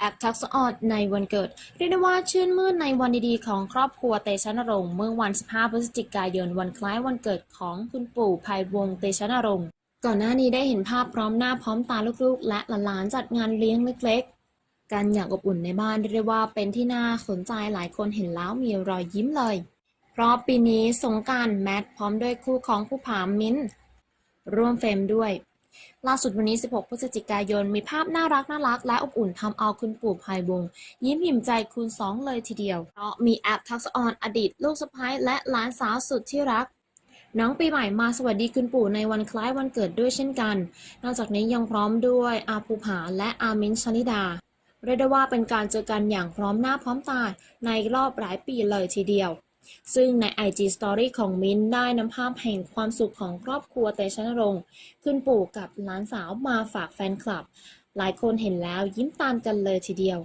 แอปทักษอดในวันเกิด เรียกได้ว่าชื่นมื่นในวันดีๆ ของครอบครัวเตชะนรงค์เมื่อวัน 15 พฤศจิกายนวันคล้ายวันเกิดของคุณปู่ภัยวงเตชะนรงค์ก่อนหน้านี้ได้เห็นภาพพร้อมหน้าพร้อมตาลูกๆ และหลานๆจัดงานเลี้ยงเล็กๆ กันอย่างอบอุ่นในบ้านเรียกได้ว่าเป็นที่น่าสนใจหลายคนเห็นแล้วมีรอยยิ้มเลย เพราะปีนี้สงการแมทพร้อมด้วยคู่ของผู้ผามิ้นร่วมเฟรมด้วย ล่าสุดวันนี้ 16 พฤศจิกายน มีภาพน่ารักน่ารักและอบอุ่นทำเอาคุณปู่ภายวง ยิ้มหิ่มใจคูณสองเลยทีเดียว เพราะมีแอปทักษออนอดีต ลูกสะพ้ายและหลานสาวสุดที่รัก น้องปีใหม่มาสวัสดีคุณปู่ในวันคล้ายวันเกิดด้วยเช่นกัน นอกจากนี้ยังพร้อมด้วยอาภูผาและอามินชลิดาเรียกได้ว่าเป็นการเจอกันอย่างพร้อมหน้าพร้อมตาในรอบหลายปีเลยทีเดียว ซึ่งใน IG Story ของมิ้นท์ได้นำภาพแห่งความสุขของครอบครัวเตชะนรงค์ขึ้นปู่กับหลานสาวมาฝากแฟนคลับ หลายคนเห็นแล้วยิ้มตามกันเลยทีเดียว